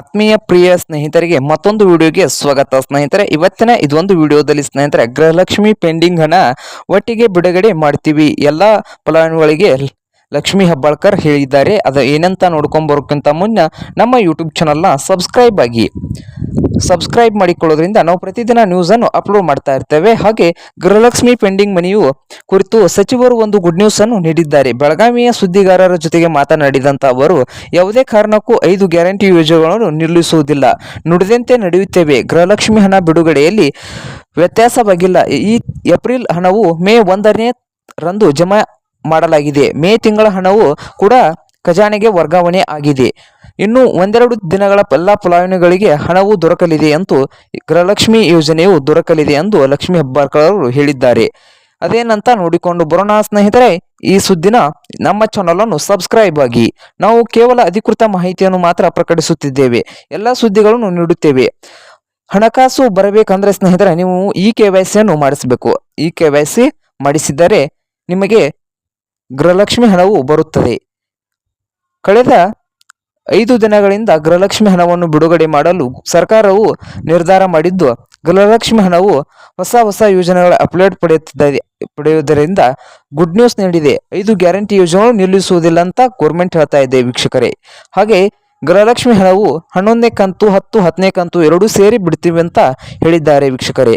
ಆತ್ಮೀಯ ಪ್ರಿಯ ಸ್ನೇಹಿತರಿಗೆ ಮತ್ತೊಂದು ವಿಡಿಯೋಗೆ ಸ್ವಾಗತ. ಸ್ನೇಹಿತರೆ, ಇವತ್ತಿನ ಇದೊಂದು ವಿಡಿಯೋದಲ್ಲಿ ಸ್ನೇಹಿತರೆ, ಗೃಹಲಕ್ಷ್ಮಿ ಪೆಂಡಿಂಗ್ ಹಣ ಒಟ್ಟಿಗೆ ಬಿಡುಗಡೆ ಮಾಡ್ತೀವಿ. ಎಲ್ಲ ಫಲಾನುಭವಿಗಳಿಗೆ ಲಕ್ಷ್ಮಿ ಹೆಬ್ಬಾಳ್ಕರ್ ಹೇಳಿದ್ದಾರೆ. ಅದು ಏನಂತ ನೋಡ್ಕೊಂಬರೋಕ್ಕಿಂತ ಮುನ್ನ ನಮ್ಮ ಯೂಟ್ಯೂಬ್ ಚಾನಲ್ನ ಸಬ್ಸ್ಕ್ರೈಬ್ ಆಗಿ. ಸಬ್ಸ್ಕ್ರೈಬ್ ಮಾಡಿಕೊಳ್ಳೋದ್ರಿಂದ ನಾವು ಪ್ರತಿದಿನ ನ್ಯೂಸನ್ನು ಅಪ್ಲೋಡ್ ಮಾಡ್ತಾ ಇರ್ತೇವೆ. ಹಾಗೆ ಗೃಹಲಕ್ಷ್ಮಿ ಪೆಂಡಿಂಗ್ ಮನೆಯು ಕುರಿತು ಸಚಿವರು ಒಂದು ಗುಡ್ ನ್ಯೂಸ್ ಅನ್ನು ನೀಡಿದ್ದಾರೆ. ಬೆಳಗಾವಿಯ ಸುದ್ದಿಗಾರರ ಜೊತೆಗೆ ಮಾತನಾಡಿದಂಥ ಅವರು, ಯಾವುದೇ ಕಾರಣಕ್ಕೂ ಐದು ಗ್ಯಾರಂಟಿ ಯೋಜನೆಗಳನ್ನು ನಿಲ್ಲಿಸುವುದಿಲ್ಲ. ನುಡಿದಂತೆ ನಡೆಯುತ್ತೇವೆ. ಗೃಹಲಕ್ಷ್ಮಿ ಹಣ ಬಿಡುಗಡೆಯಲ್ಲಿ ವ್ಯತ್ಯಾಸವಾಗಿಲ್ಲ. ಈ ಏಪ್ರಿಲ್ ಹಣವು ಮೇ ಒಂದನೇ ರಂದು ಜಮಾ ಮಾಡಲಾಗಿದೆ. ಮೇ ತಿಂಗಳ ಹಣವು ಕೂಡ ಖಜಾನೆಗೆ ವರ್ಗಾವಣೆ ಆಗಿದೆ. ಇನ್ನು ಒಂದೆರಡು ದಿನಗಳ ಎಲ್ಲ ಫಲಾನುಭವಿಗಳಿಗೆ ಹಣವು ದೊರಕಲಿದೆ ಎಂದು ಗೃಹಲಕ್ಷ್ಮಿ ಯೋಜನೆಯು ದೊರಕಲಿದೆ ಎಂದು ಲಕ್ಷ್ಮಿ ಹೆಬ್ಬಾರ್ಕರ್ ಹೇಳಿದ್ದಾರೆ. ಅದೇನಂತ ನೋಡಿಕೊಂಡು ಬರೋಣ ಸ್ನೇಹಿತರೆ, ಈ ಸುದ್ದಿನ ನಮ್ಮ ಚಾನಲನ್ನು ಸಬ್ಸ್ಕ್ರೈಬ್ ಆಗಿ. ನಾವು ಕೇವಲ ಅಧಿಕೃತ ಮಾಹಿತಿಯನ್ನು ಮಾತ್ರ ಪ್ರಕಟಿಸುತ್ತಿದ್ದೇವೆ. ಎಲ್ಲ ಸುದ್ದಿಗಳನ್ನು ನೀಡುತ್ತೇವೆ. ಹಣಕಾಸು ಬರಬೇಕಂದ್ರೆ ಸ್ನೇಹಿತರೆ, ನೀವು ಇ ಕೆ ವೈ ಸಿಯನ್ನು ಮಾಡಿಸಬೇಕು. ಇ ಕೆ ವೈ ಸಿ ಮಾಡಿಸಿದರೆ ನಿಮಗೆ ಗೃಹಲಕ್ಷ್ಮಿ ಹಣವು ಬರುತ್ತದೆ. ಕಳೆದ ಐದು ದಿನಗಳಿಂದ ಗೃಹಲಕ್ಷ್ಮಿ ಹಣವನ್ನು ಬಿಡುಗಡೆ ಮಾಡಲು ಸರ್ಕಾರವು ನಿರ್ಧಾರ ಮಾಡಿದ್ದು, ಗೃಹಲಕ್ಷ್ಮಿ ಹಣವು ಹೊಸ ಹೊಸ ಯೋಜನೆಗಳ ಅಪ್ಡೇಟ್ ಪಡೆಯುತ್ತಿದ್ದ ಪಡೆಯುವುದರಿಂದ ಗುಡ್ ನ್ಯೂಸ್ ನೀಡಿದೆ. ಐದು ಗ್ಯಾರಂಟಿ ಯೋಜನೆಗಳು ನಿಲ್ಲಿಸುವುದಿಲ್ಲ ಅಂತ ಗೌರ್ಮೆಂಟ್ ಹೇಳ್ತಾ ಇದೆ ವೀಕ್ಷಕರೇ. ಹಾಗೆ ಗೃಹಲಕ್ಷ್ಮಿ ಹಣವು ಹನ್ನೊಂದನೇ ಕಂತು, ಹತ್ತು, ಹತ್ತನೇ ಕಂತು ಎರಡೂ ಸೇರಿ ಬಿಡ್ತೀವಿ ಅಂತ ಹೇಳಿದ್ದಾರೆ ವೀಕ್ಷಕರೇ.